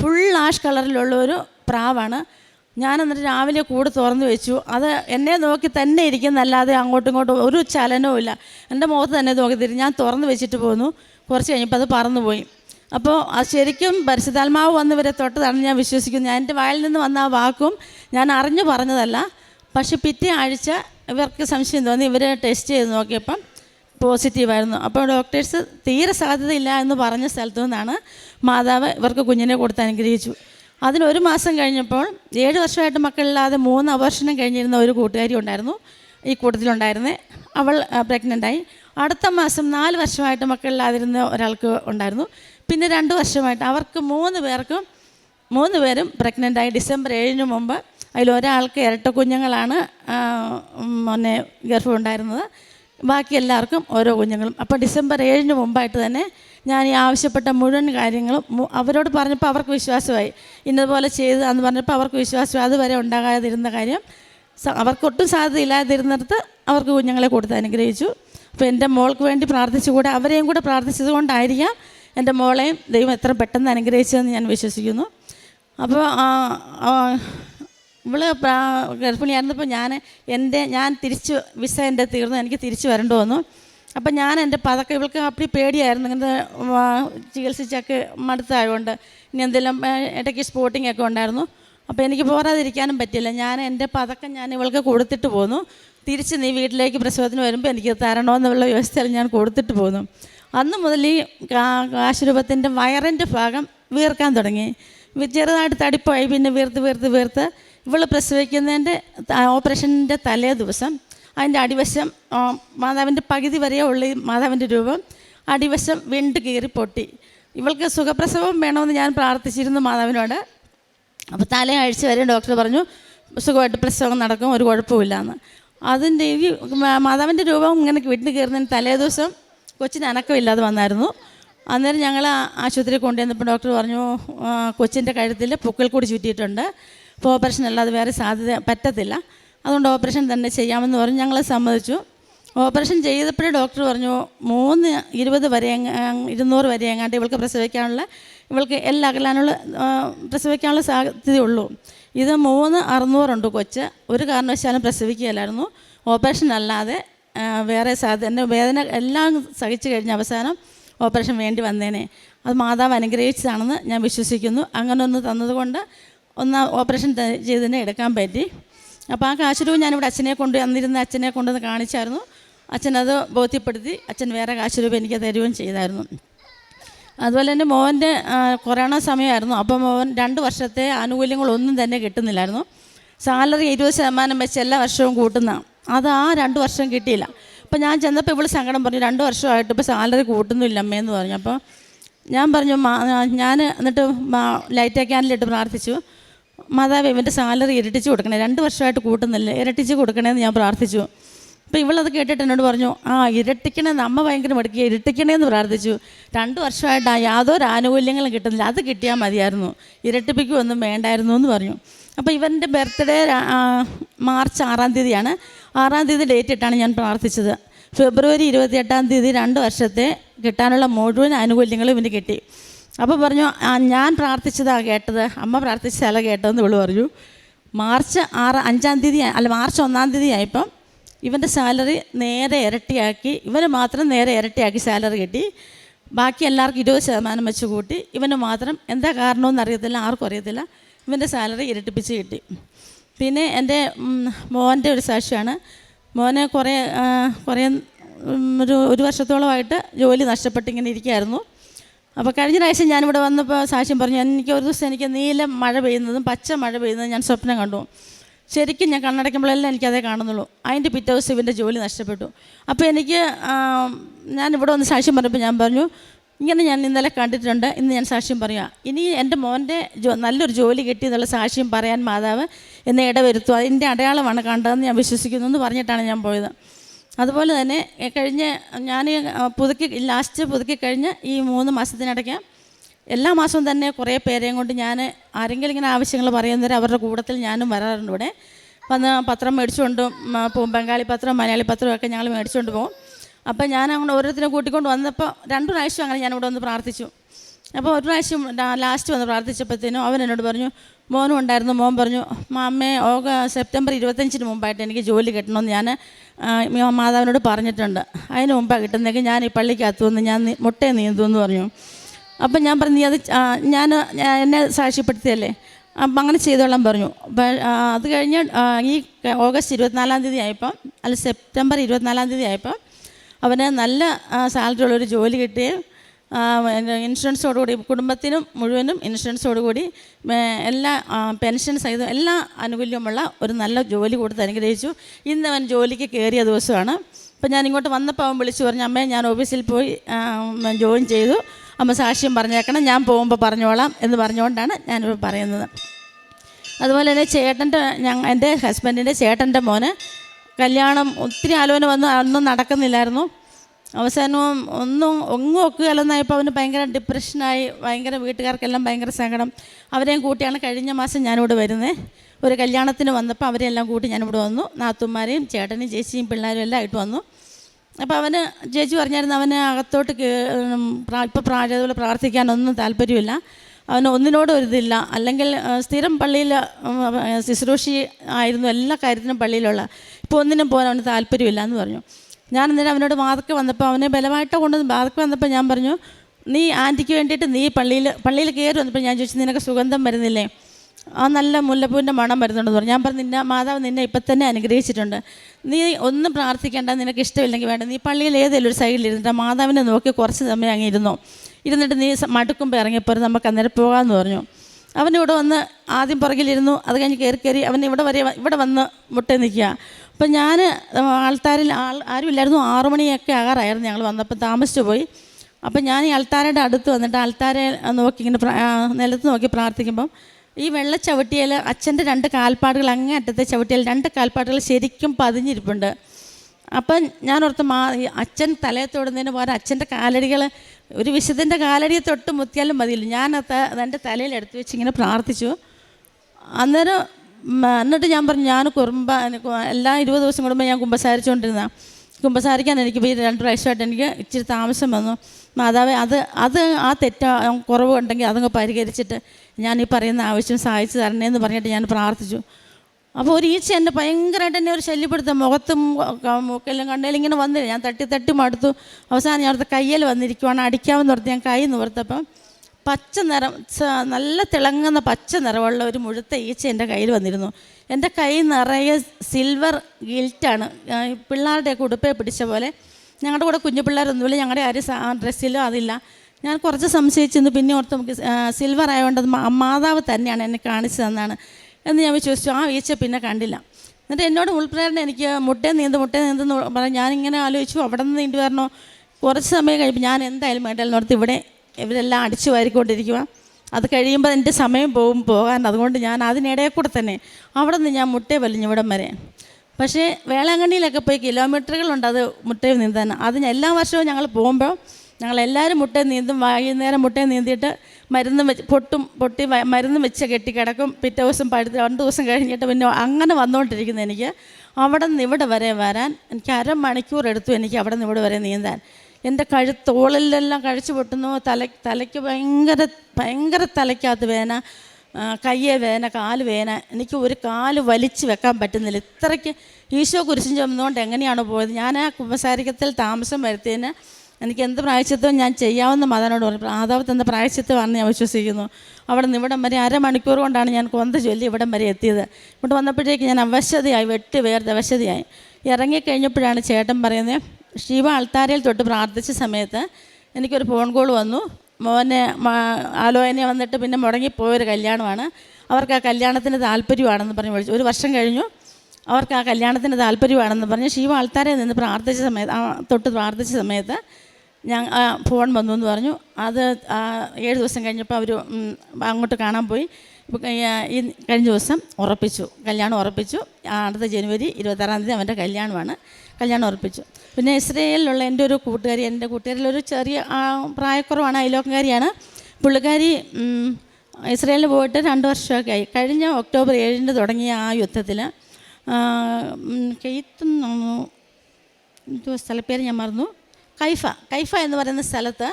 ഫുൾ ആഷ് കളറിലുള്ള ഒരു പ്രാവാണ്. ഞാൻ എന്നിട്ട് രാവിലെ കൂട് തുറന്നു വെച്ചു. അത് എന്നെ നോക്കി തന്നെ ഇരിക്കുന്നല്ലാതെ അങ്ങോട്ടും ഇങ്ങോട്ടും ഒരു ചലനവും ഇല്ല. എന്റെ മുഖത്ത് തന്നെ നോക്കി തരും ഞാൻ തുറന്നു വെച്ചിട്ട് പോന്നു. കുറച്ച് കഴിഞ്ഞപ്പോൾ അത് പറന്നുപോയി അപ്പോൾ അത് ശരിക്കും പരിശുദ്ധാത്മാവ് വന്ന് ഇവരെ തൊട്ടതാണെന്ന് ഞാൻ വിശ്വസിക്കുന്നു. ഞാൻ എന്റെ വായിൽ നിന്ന് വന്ന ആ വാക്കും ഞാൻ അറിഞ്ഞു പറഞ്ഞതല്ല. പക്ഷെ പിറ്റേ ആഴ്ച ഇവർക്ക് സംശയം തോന്നി. ഇവരെ ടെസ്റ്റ് ചെയ്ത് നോക്കിയപ്പം പോസിറ്റീവായിരുന്നു അപ്പോൾ ഡോക്ടേഴ്സ് തീരെ സാധ്യതയില്ല എന്ന് പറഞ്ഞ സ്ഥലത്തു നിന്നാണ് മാതാവ് ഇവർക്ക് കുഞ്ഞിനെ കൊടുത്ത് അനുഗ്രഹിച്ചു. അതിന് ഒരു മാസം കഴിഞ്ഞപ്പോൾ ഏഴ് വർഷമായിട്ട് മക്കളില്ലാതെ മൂന്ന് അവർഷണം കഴിഞ്ഞിരുന്ന ഒരു കൂട്ടുകാരി ഉണ്ടായിരുന്നു. ഈ കൂട്ടത്തിലുണ്ടായിരുന്നേ. അവൾ പ്രഗ്നന്റായി അടുത്ത മാസം നാല് വർഷമായിട്ട് മക്കളില്ലാതിരുന്ന ഒരാൾക്ക് ഉണ്ടായിരുന്നു. പിന്നെ രണ്ട് വർഷമായിട്ട് അവർക്ക് മൂന്ന് പേർക്കും മൂന്ന് പേരും പ്രഗ്നന്റായി ഡിസംബർ ഏഴിന് മുമ്പ് അതിലൊരാൾക്ക് ഇരട്ട കുഞ്ഞുങ്ങളാണ് മൊന്നെ ഗർഭം ഉണ്ടായിരുന്നത്. ബാക്കി എല്ലാവർക്കും ഓരോ കുഞ്ഞുങ്ങളും. അപ്പോൾ ഡിസംബർ ഏഴിന് മുമ്പായിട്ട് തന്നെ ഞാൻ ഈ ആവശ്യപ്പെട്ട മുഴുവൻ കാര്യങ്ങളും അവരോട് പറഞ്ഞപ്പോൾ അവർക്ക് വിശ്വാസമായി. ഇന്നതുപോലെ ചെയ്ത് എന്ന് പറഞ്ഞപ്പോൾ അവർക്ക് വിശ്വാസമായി. അതുവരെ ഉണ്ടാകാതിരുന്ന കാര്യം അവർക്കൊട്ടും സാധ്യതയില്ലാതിരുന്നിടത്ത് അവർക്ക് കുഞ്ഞുങ്ങളെ കൊടുത്ത് അനുഗ്രഹിച്ചു. അപ്പോൾ എന്റെ മോൾക്ക് വേണ്ടി പ്രാർത്ഥിച്ചുകൂടെ? അവരെയും കൂടെ പ്രാർത്ഥിച്ചത് കൊണ്ടായിരിക്കാം എന്റെ മോളെയും ദൈവം എത്ര പെട്ടെന്ന് അനുഗ്രഹിച്ചതെന്ന് ഞാൻ വിശ്വസിക്കുന്നു. അപ്പോൾ ഇവൾ ഗർഭിണിയായിരുന്നപ്പോൾ ഞാൻ എന്റെ ഞാൻ തിരിച്ച് വിസ എന്റെ തീർന്നു എനിക്ക് തിരിച്ച് വരേണ്ടി വന്നു. അപ്പം ഞാൻ എന്റെ പതക്കം ഇവൾക്ക് അപ്പടി പേടിയായിരുന്നു. ഇങ്ങനത്തെ വാ- ചികിത്സിച്ചൊക്കെ മടുത്തായതുകൊണ്ട്. ഇനി എന്തെങ്കിലും ഇടയ്ക്ക് സ്പോട്ടിംഗ് ഒക്കെ ഉണ്ടായിരുന്നു. അപ്പോൾ എനിക്ക് പോരാതിരിക്കാനും പറ്റില്ല. ഞാൻ എന്റെ പതക്കം ഞാൻ ഇവൾക്ക് കൊടുത്തിട്ട് പോന്നു. തിരിച്ച് നീ വീട്ടിലേക്ക് പ്രസവത്തിന് വരുമ്പോൾ എനിക്ക് തരണമെന്നുള്ള വ്യവസ്ഥയിൽ ഞാൻ കൊടുത്തിട്ട് പോന്നു. അന്ന് മുതൽ ഈ കാശുരൂപത്തിന്റെ വയറിന്റെ ഭാഗം വീർക്കാൻ തുടങ്ങി. ചെറുതായിട്ട് തടിപ്പായി. പിന്നെ വീർത്ത് വീർത്ത് വീർത്ത്. ഇവൾ പ്രസവിക്കുന്നതിന്റെ ഓപ്പറേഷന്റെ തലേ ദിവസം അതിന്റെ അടിവശം മാതാവിന്റെ പകുതി വരെ ഉള്ള മാതാവിന്റെ രൂപം. അടിവശം വെണ്ട് കീറി പൊട്ടി. ഇവൾക്ക് സുഖപ്രസവം വേണമെന്ന് ഞാൻ പ്രാർത്ഥിച്ചിരുന്നു മാതാവിനോട്. അപ്പോൾ തലേ ആഴ്ച വരെ ഡോക്ടർ പറഞ്ഞു സുഖമായിട്ട് പ്രസവം നടക്കും ഒരു കുഴപ്പമില്ല എന്ന് അതിന്റെ ഈ മാതാവിന്റെ രൂപം ഇങ്ങനെ വീട്ടിൽ കയറുന്നതിന് തലേ ദിവസം കൊച്ചിന് അനക്കമില്ലാതെ വന്നായിരുന്നു. അന്നേരം ഞങ്ങൾ ആശുപത്രിയിൽ കൊണ്ടുവന്നപ്പോൾ ഡോക്ടർ പറഞ്ഞു കൊച്ചിന്റെ കഴുത്തിൽ പൊക്കൽ കൂടി ചുറ്റിയിട്ടുണ്ട്. അപ്പോൾ ഓപ്പറേഷൻ അല്ലാതെ വേറെ സാധ്യത പറ്റത്തില്ല. അതുകൊണ്ട് ഓപ്പറേഷൻ തന്നെ ചെയ്യാമെന്ന് പറഞ്ഞ് ഞങ്ങളെ സമ്മതിച്ചു. ഓപ്പറേഷൻ ചെയ്തപ്പോഴേ ഡോക്ടർ പറഞ്ഞു മൂന്ന് ഇരുപത് വരെ ഇരുന്നൂറ് വരെ എങ്ങാണ്ട് ഇവൾക്ക് പ്രസവിക്കാനുള്ള ഇവൾക്ക് എല്ലാം അകലാനുള്ള പ്രസവിക്കാനുള്ള സാധ്യതയുള്ളൂ. ഇത് മൂന്ന് അറുന്നൂറുണ്ട് കൊച്ച്. ഒരു കാരണവശാലും പ്രസവിക്കുകയില്ലായിരുന്നു. ഓപ്പറേഷൻ അല്ലാതെ വേറെ സാധ്യത വേദന എല്ലാം സഹിച്ചു കഴിഞ്ഞ അവസാനം ഓപ്പറേഷൻ വേണ്ടി വന്നേനെ. അത് മാതാവ് അനുഗ്രഹിച്ചതാണെന്ന് ഞാൻ വിശ്വസിക്കുന്നു. അങ്ങനെ ഒന്ന് തന്നതുകൊണ്ട് ഒന്ന് ഓപ്പറേഷൻ ചെയ്തതിനെ എടുക്കാൻ പറ്റി. അപ്പോൾ ആ കാശുരൂപം ഞാനിവിടെ അച്ഛനെ കൊണ്ട് അന്നിരുന്ന അച്ഛനെ കൊണ്ടുവന്ന് കാണിച്ചായിരുന്നു. അച്ഛനത് ബോധ്യപ്പെടുത്തി. അച്ഛൻ വേറെ കാശുരൂപം എനിക്ക് തരുകയും ചെയ്തായിരുന്നു. അതുപോലെ തന്നെ മോന്റെ ആ, കൊറോണ സമയമായിരുന്നു. അപ്പോൾ മോൻ രണ്ട് വർഷത്തെ ആനുകൂല്യങ്ങളൊന്നും തന്നെ കിട്ടുന്നില്ലായിരുന്നു. സാലറി ഇരുപത് ശതമാനം വെച്ച് എല്ലാ വർഷവും കൂട്ടുന്ന. അത് ആ രണ്ട് വർഷം കിട്ടിയില്ല. അപ്പോൾ ഞാൻ ചെന്നപ്പോൾ ഇവിടെ സങ്കടം പറഞ്ഞു രണ്ട് വർഷമായിട്ട് ഇപ്പോൾ സാലറി കൂട്ടുന്നില്ല അമ്മയെന്ന് പറഞ്ഞു. അപ്പോൾ ഞാൻ പറഞ്ഞു ഞാൻ എന്നിട്ട് ലൈറ്റ് ക്യാനിലിട്ട് പ്രാർത്ഥിച്ചു. മാതാവ് ഇവന്റെ സാലറി ഇരട്ടിച്ച് കൊടുക്കണേ. രണ്ട് വർഷമായിട്ട് കൂട്ടുന്നില്ല? ഇരട്ടിച്ച് കൊടുക്കണേന്ന് ഞാൻ പ്രാർത്ഥിച്ചു. അപ്പോൾ ഇവളത് കേട്ടിട്ട് എന്നോട് പറഞ്ഞു ആ ഇരട്ടിക്കണേന്ന് അമ്മ ഭയങ്കര മടുക്കുക ഇരട്ടിക്കണേന്ന് പ്രാർത്ഥിച്ചു. രണ്ട് വർഷമായിട്ട് ആ യാതൊരു ആനുകൂല്യങ്ങളും കിട്ടുന്നില്ല. അത് കിട്ടിയാൽ മതിയായിരുന്നു. ഇരട്ടിപ്പിക്കുമൊന്നും വേണ്ടായിരുന്നു എന്ന് പറഞ്ഞു. അപ്പോൾ ഇവന്റെ ബർത്ത്ഡേ മാർച്ച് ആറാം തീയതിയാണ്. ആറാം തീയതി ഡേറ്റ് ഇട്ടാണ് ഞാൻ പ്രാർത്ഥിച്ചത്. ഫെബ്രുവരി ഇരുപത്തിയെട്ടാം തീയതി രണ്ട് വർഷത്തെ കിട്ടാനുള്ള മുഴുവൻ ആനുകൂല്യങ്ങളും ഇവന് കിട്ടി. അപ്പോൾ പറഞ്ഞു "ആ, ഞാൻ പ്രാർത്ഥിച്ചതാണ് കേട്ടത്. അമ്മ പ്രാർത്ഥിച്ചതല്ല കേട്ടതെന്ന് ഇവൾ പറഞ്ഞു. മാർച്ച് ആറ് അഞ്ചാം തീയതി അല്ല മാർച്ച് ഒന്നാം തീയതി ആയപ്പം ഇവന്റെ സാലറി നേരെ ഇരട്ടിയാക്കി ഇവന് മാത്രം നേരെ ഇരട്ടിയാക്കി സാലറി കിട്ടി. ബാക്കി എല്ലാവർക്കും ഇരുപത് ശതമാനം വെച്ച് കൂട്ടി. ഇവന് മാത്രം എന്താ കാരണമെന്ന് അറിയത്തില്ല ആർക്കും അറിയത്തില്ല. ഇവന്റെ സാലറി ഇരട്ടിപ്പിച്ച് കിട്ടി. പിന്നെ എന്റെ മോന്റെ ഒരു സാക്ഷിയാണ്. മോനെ കുറേ കുറേ ഒരു ഒരു വർഷത്തോളമായിട്ട് ജോലി നഷ്ടപ്പെട്ടിങ്ങനെ ഇങ്ങനെ ഇരിക്കുകയായിരുന്നു അപ്പോൾ കഴിഞ്ഞ പ്രാവശ്യം ഞാനിവിടെ വന്നപ്പോൾ സാക്ഷ്യം പറഞ്ഞു എനിക്ക് ഒരു ദിവസം എനിക്ക് നീല മഴ പെയ്യുന്നതും പച്ച മഴ പെയ്യുന്നതും ഞാൻ സ്വപ്നം കണ്ടു. ശരിക്കും ഞാൻ കണ്ണടയ്ക്കുമ്പോഴെല്ലാം എനിക്കതേ കാണുന്നുള്ളൂ. അതിന്റെ പിറ്റേ ദിവസം ഇവന്റെ ജോലി നഷ്ടപ്പെട്ടു. അപ്പോൾ എനിക്ക് ഞാൻ ഇവിടെ വന്ന് സാക്ഷ്യം പറഞ്ഞപ്പോൾ ഞാൻ പറഞ്ഞു ഇങ്ങനെ ഞാൻ ഇന്നലെ കണ്ടിട്ടുണ്ട്. ഇന്ന് ഞാൻ സാക്ഷ്യം പറയാം. ഇനി എന്റെ മോന്റെ ജോ നല്ലൊരു ജോലി കിട്ടി എന്നുള്ള സാക്ഷ്യം പറയാൻ മാതാവ് എന്നെ ഇടവരുത്തുക അതിന്റെ അടയാളമാണ് കണ്ടതെന്ന് ഞാൻ വിശ്വസിക്കുന്നു എന്ന് പറഞ്ഞിട്ടാണ് ഞാൻ പോയത്. അതുപോലെ തന്നെ കഴിഞ്ഞ ഞാൻ പുതുക്കി ലാസ്റ്റ് പുതുക്കി കഴിഞ്ഞ് ഈ മൂന്ന് മാസത്തിനിടയ്ക്ക് എല്ലാ മാസവും തന്നെ കുറേ പേരെയും കൊണ്ട് ഞാൻ ആരെങ്കിലും ഇങ്ങനെ ആവശ്യങ്ങൾ പറയുന്നവരെ അവരുടെ കൂട്ടത്തിൽ ഞാനും വരാറുണ്ട് ഇവിടെ. വന്ന് പത്രം മേടിച്ചുകൊണ്ടും ബംഗാളി പത്രം മലയാളി പത്രം ഒക്കെ ഞങ്ങൾ മേടിച്ചുകൊണ്ട് പോകും. അപ്പം ഞാൻ അങ്ങനെ ഓരോരുത്തരെ കൂട്ടിക്കൊണ്ട് വന്നപ്പോൾ രണ്ടു പ്രാവശ്യം അങ്ങനെ ഞാൻ ഇവിടെ വന്ന് പ്രാർത്ഥിച്ചു. അപ്പോൾ ഒരു പ്രാവശ്യം ലാസ്റ്റ് വന്ന് പ്രാർത്ഥിച്ചപ്പോഴത്തേനും അവൻ എന്നോട് പറഞ്ഞു മോനും ഉണ്ടായിരുന്നു. മോൻ പറഞ്ഞു മാമ്മേ ഓഗ സെപ്റ്റംബർ ഇരുപത്തഞ്ചിന് മുമ്പായിട്ട് എനിക്ക് ജോലി കിട്ടണമെന്ന് ഞാൻ മാതാവിനോട് പറഞ്ഞിട്ടുണ്ട്. അതിന് മുമ്പാണ് കിട്ടുന്നതെങ്കിൽ ഞാൻ ഈ പള്ളിക്കകത്ത് വന്ന് ഞാൻ മുട്ടേ മുട്ടയെ നീന്തുമെന്ന് പറഞ്ഞു. അപ്പം ഞാൻ പറഞ്ഞു നീ അത് ഞാൻ എന്നെ സാക്ഷ്യപ്പെടുത്തിയല്ലേ? അപ്പം അങ്ങനെ ചെയ്തോളാം പറഞ്ഞു. അത് കഴിഞ്ഞ് ഈ ഓഗസ്റ്റ് ഇരുപത്തിനാലാം തീയതി ആയപ്പോൾ അല്ല സെപ്റ്റംബർ ഇരുപത്തിനാലാം തീയതി ആയപ്പോൾ അവന് നല്ല സാലറി ഉള്ളൊരു ജോലി കിട്ടുകയും ഇൻഷുറൻസോടുകൂടി കുടുംബത്തിനും മുഴുവനും ഇൻഷുറൻസോടുകൂടി എല്ലാ പെൻഷൻ സഹിതം എല്ലാ ആനുകൂല്യമുള്ള ഒരു നല്ല ജോലി കൊടുത്ത് അനുഗ്രഹിച്ചു. ഇന്ന് അവൻ ജോലിക്ക് കയറിയ ദിവസമാണ്. അപ്പം ഞാൻ ഇങ്ങോട്ട് വന്നപ്പോൾ അവൻ വിളിച്ചു പറഞ്ഞു അമ്മേ ഞാൻ ഓഫീസിൽ പോയി ജോയിൻ ചെയ്തു. അമ്മ സാക്ഷ്യം പറഞ്ഞേക്കണം. ഞാൻ പോകുമ്പോൾ പറഞ്ഞോളാം എന്ന് പറഞ്ഞുകൊണ്ടാണ് ഞാനിപ്പോൾ പറയുന്നത്. അതുപോലെ തന്നെ ചേട്ടന്റെ ഞങ്ങൾ എന്റെ ഹസ്ബൻഡിന്റെ ചേട്ടന്റെ മോന് കല്യാണം ഒത്തിരി ആലോചന വന്ന് അന്നും നടക്കുന്നില്ലായിരുന്നു. അവസാനവും ഒന്നും ഒന്നും ഒക്കുകയല്ലെന്നായപ്പോൾ അവന് ഭയങ്കര ഡിപ്രഷനായി ഭയങ്കര വീട്ടുകാർക്കെല്ലാം ഭയങ്കര സങ്കടം. അവരെയും കൂട്ടിയാണ് കഴിഞ്ഞ മാസം ഞാനിവിടെ വരുന്നത് ഒരു കല്യാണത്തിന് വന്നപ്പോൾ അവരെല്ലാം കൂട്ടി ഞാനിവിടെ വന്നു. നാത്തുമാരെയും ചേട്ടനും ചേച്ചിയും പിള്ളേരും എല്ലാം ആയിട്ട് വന്നു. അപ്പോൾ അവന് ചേച്ചി പറഞ്ഞായിരുന്നു അവന് അകത്തോട്ട് ഇപ്പോൾ പ്രായതുപോലെ പ്രാർത്ഥിക്കാനൊന്നും താല്പര്യമില്ല. അവന് ഒന്നിനോടും ഒരിതില്ല അല്ലെങ്കിൽ സ്ഥിരം പള്ളിയിൽ ശുശ്രൂഷി ആയിരുന്നു എല്ലാ കാര്യത്തിനും പള്ളിയിലുള്ള. ഇപ്പോൾ ഒന്നിനും പോകാൻ അവന് താല്പര്യമില്ല എന്ന് പറഞ്ഞു. ഞാൻ അന്നേരം അവനോട് വാതക്ക് വന്നപ്പോൾ അവനെ ബലമായിട്ട് കൊണ്ട് വാതക്ക് വന്നപ്പോൾ ഞാൻ പറഞ്ഞു നീ ആന്റിക്ക് വേണ്ടിയിട്ട് നീ പള്ളിയിൽ പള്ളിയിൽ കയറി വന്നപ്പോൾ ഞാൻ ചോദിച്ചു നിനക്ക് സുഗന്ധം വരുന്നില്ലേ? ആ നല്ല മുല്ലപ്പൂവിന്റെ മണം വരുന്നുണ്ടെന്ന് പറഞ്ഞു. ഞാൻ പറഞ്ഞു നിന്നെ മാതാവ് നിന്നെ ഇപ്പം തന്നെ അനുഗ്രഹിച്ചിട്ടുണ്ട്. നീ ഒന്നും പ്രാർത്ഥിക്കേണ്ട നിനക്ക് ഇഷ്ടമില്ലെങ്കിൽ വേണ്ട. നീ പള്ളിയിൽ ഏതെങ്കിലും ഒരു ആ മാതാവിനെ നോക്കി കുറച്ച് സമയം അങ്ങ് ഇരുന്നു. ഇരുന്നിട്ട് നീ മടുക്കുമ്പോൾ ഇറങ്ങിയപ്പോൾ നമുക്ക് അന്നേരം പോകാമെന്ന് പറഞ്ഞു. അവൻ വന്ന് ആദ്യം പുറകിലിരുന്നു. അത് കഴിഞ്ഞ് കയറി കയറി അവൻ ഇവിടെ വരെ ഇവിടെ വന്ന് മുട്ടേ നിൽക്കുക. അപ്പം ഞാൻ ആൾത്താരിൽ ആൾ ആരുമില്ലായിരുന്നു ആറു മണിയൊക്കെ ആകാറായിരുന്നു ഞങ്ങൾ വന്നപ്പോൾ താമസിച്ചു പോയി. അപ്പം ഞാൻ ഈ അൾത്താരയുടെ അടുത്ത് വന്നിട്ട് അൾത്താരെ നോക്കി ഇങ്ങനെ നിലത്ത് നോക്കി പ്രാർത്ഥിക്കുമ്പം ഈ വെള്ള ചവിട്ടിയിൽ അച്ഛന്റെ രണ്ട് കാൽപ്പാടുകൾ അങ്ങേ അറ്റത്തെ ചവിട്ടിയിൽ രണ്ട് കാൽപ്പാടുകൾ ശരിക്കും പതിഞ്ഞിരിപ്പുണ്ട്. അപ്പം ഞാൻ ഓർത്ത് മാ അച്ഛൻ തലയെ തൊടുന്നതിന് പകരം അച്ഛന്റെ കാലടികൾ ഒരു വിശുദ്ധന്റെ കാലടിയെ തൊട്ട് മുത്തിയാലും മതിയില്ല. ഞാൻ എന്റെ തലയിൽ എടുത്തു വെച്ച് ഇങ്ങനെ പ്രാർത്ഥിച്ചു. അന്നേരം എന്നിട്ട് ഞാൻ പറഞ്ഞു ഞാൻ കുറുമ്പ എല്ലാ ഇരുപത് ദിവസം കൂടുമ്പോൾ ഞാൻ കുമ്പസാരിച്ചുകൊണ്ടിരുന്ന കുമ്പസാരിക്കാൻ എനിക്ക് ഈ രണ്ട് പ്രാവശ്യമായിട്ട് എനിക്ക് ഇച്ചിരി താമസം വന്നു. മാതാവേ അത് അത് ആ തെറ്റ കുറവ് ഉണ്ടെങ്കിൽ അതങ്ങ് പരിഹരിച്ചിട്ട് ഞാൻ ഈ പറയുന്ന ആവശ്യം സഹായിച്ചു തരണേ എന്ന് പറഞ്ഞിട്ട് ഞാൻ പ്രാർത്ഥിച്ചു. അപ്പോൾ ഒരു ഈച്ച എന്നെ ഭയങ്കരമായിട്ട് എന്നെ ഒരു ശല്യപ്പെടുത്തും മുഖത്തും മൂക്കെല്ലാം കണ്ണേലും ഇങ്ങനെ വന്നില്ല. ഞാൻ തട്ടി തട്ടി മടുത്തു. അവസാനം ഞാൻ അവിടുത്തെ കയ്യിൽ വന്നിരിക്കുവാണ്. അടിക്കാമെന്ന് ഓർത്ത് ഞാൻ കൈ നിവർത്തപ്പം പച്ച നിറം നല്ല തിളങ്ങുന്ന പച്ച നിറമുള്ള ഒരു മുഴുത്ത ഈച്ച എന്റെ കയ്യിൽ വന്നിരുന്നു. എന്റെ കൈ നിറയെ സിൽവർ ഗിൽറ്റാണ് പിള്ളേരുടെ ഉടുപ്പേ പിടിച്ച പോലെ. ഞങ്ങളുടെ കൂടെ കുഞ്ഞു പിള്ളേരൊന്നുമില്ല ഞങ്ങളുടെ ആരും ഡ്രസ്സിലോ അതില്ല. ഞാൻ കുറച്ച് സംശയിച്ചിരുന്നു. പിന്നെ ഓർത്ത് നമുക്ക് സിൽവർ ആയതുകൊണ്ട് അത് മാതാവ് തന്നെയാണ് എന്നെ കാണിച്ചു തന്നാണ് എന്ന് ഞാൻ വിശ്വസിച്ചു. ആ വീഴ്ച പിന്നെ കണ്ടില്ല. എന്നിട്ട് എന്നോട് ഉൾപ്രേരണ എനിക്ക് മുട്ടേ നീന്ത് മുട്ടേ നീന്തെന്ന് പറഞ്ഞു ഞാനിങ്ങനെ ആലോചിച്ചു. അവിടെ നിന്ന് നീണ്ടു വരണോ? കുറച്ച് സമയം കഴിയുമ്പോൾ ഞാൻ എന്തായാലും വേണ്ടല്ലോ ഓർത്ത് ഇവിടെ ഇവരെല്ലാം അടിച്ചു വാരിക്കൊണ്ടിരിക്കുക അത് കഴിയുമ്പോൾ എന്റെ സമയം പോകും പോകാൻ. അതുകൊണ്ട് ഞാൻ അതിനിടയിൽ കൂടെ തന്നെ അവിടെ നിന്ന് ഞാൻ മുട്ടയെ വലിഞ്ഞിവിടം വരെ. പക്ഷേ വേളാങ്കണ്ണിയിലൊക്കെ പോയി കിലോമീറ്ററുകളുണ്ട് അത് മുട്ടയിൽ നീന്താൻ. അത് എല്ലാ വർഷവും ഞങ്ങൾ പോകുമ്പോൾ ഞങ്ങളെല്ലാവരും മുട്ടയിൽ നീന്തും വൈകുന്നേരം മുട്ടയിൽ നീന്തിയിട്ട് മരുന്ന് വെച്ച് പൊട്ടും പൊട്ടി മരുന്ന് വെച്ച് കെട്ടിക്കിടക്കും പിറ്റേ ദിവസം പഴുത്ത് രണ്ട് ദിവസം കഴിഞ്ഞിട്ട് പിന്നെ അങ്ങനെ വന്നുകൊണ്ടിരിക്കുന്നു എനിക്ക് അവിടെ നിന്ന് ഇവിടെ വരെ വരാൻ എനിക്ക് അരമണിക്കൂർ എടുത്തു എനിക്ക് അവിടെ നിന്ന് ഇവിടെ വരെ നീന്താൻ. എന്റെ കഴുത്തോളിലെല്ലാം കഴിച്ചു പൊട്ടുന്നു. തല തലയ്ക്ക് ഭയങ്കര ഭയങ്കര തലയ്ക്കകത്ത് വേന കയ്യെ വേന കാൽ വേന. എനിക്ക് ഒരു കാൽ വലിച്ച് വെക്കാൻ പറ്റുന്നില്ല. ഇത്രയ്ക്ക് ഈശോ കുരിശും ചുമന്നുകൊണ്ട് എങ്ങനെയാണ് പോയത്? ഞാൻ ആ കുമ്പസാരിക്കത്തിൽ താമസം വരുത്തിയതിന് എനിക്ക് എന്ത് പ്രായച്ചിത്വം ഞാൻ ചെയ്യാവുന്ന മതനോട് പറഞ്ഞു. മാതാവ് തന്ന പ്രായച്ചിത്വമാണെന്ന് ഞാൻ വിശ്വസിക്കുന്നു. അവിടെ നിന്ന് ഇവിടം വരെ അരമണിക്കൂർ കൊണ്ടാണ് ഞാൻ കൊന്ത ചൊല്ലി ഇവിടം വരെ എത്തിയത്. ഇവിടെ വന്നപ്പോഴേക്ക് ഞാൻ അവശതയായി വെട്ടി വേർത്ത് അവശതയായി. ഇറങ്ങിക്കഴിഞ്ഞപ്പോഴാണ് ചേട്ടൻ പറയുന്നത് ശിവ അൾത്താരയിൽ തൊട്ട് പ്രാർത്ഥിച്ച സമയത്ത് എനിക്കൊരു ഫോൺ കോൾ വന്നു. മോനെ ആലോചന വന്നിട്ട് പിന്നെ മുടങ്ങിപ്പോയൊരു കല്യാണമാണ്. അവർക്ക് ആ കല്യാണത്തിന് താല്പര്യമാണെന്ന് പറഞ്ഞ് വിളിച്ചു. ഒരു വർഷം കഴിഞ്ഞു. അവർക്ക് ആ കല്യാണത്തിന് താല്പര്യമാണെന്ന് പറഞ്ഞ് ശിവ ആൾത്താരെ നിന്ന് പ്രാർത്ഥിച്ച സമയത്ത് തൊട്ട് പ്രാർത്ഥിച്ച സമയത്ത് ഞാൻ ഫോൺ വന്നു എന്ന് പറഞ്ഞു. അത് ഏഴ് ദിവസം കഴിഞ്ഞപ്പോൾ അവർ അങ്ങോട്ട് കാണാൻ പോയി. ഇപ്പോൾ ഈ കഴിഞ്ഞ ദിവസം ഉറപ്പിച്ചു. കല്യാണം ഉറപ്പിച്ചു. അടുത്ത ജനുവരി ഇരുപത്താറാം തീയതി അവന്റെ കല്യാണമാണ്. കല്യാണം ഉറപ്പിച്ചു. പിന്നെ ഇസ്രയേലിലുള്ള എന്റെ ഒരു കൂട്ടുകാരി എന്റെ കൂട്ടുകാരിലൊരു ചെറിയ പ്രായക്കുറവാണ് അയലോക്കാരിയാണ് പുള്ളിക്കാരി ഇസ്രയേലിൽ പോയിട്ട് രണ്ട് വർഷമൊക്കെ ആയി. കഴിഞ്ഞ ഒക്ടോബർ ഏഴിന് തുടങ്ങിയ ആ യുദ്ധത്തിൽ കെയ്ത്തും സ്ഥല സ്ഥലപ്പേര് ഞാൻ മറന്നു. കൈഫ കൈഫ എന്ന് പറയുന്ന സ്ഥലത്ത്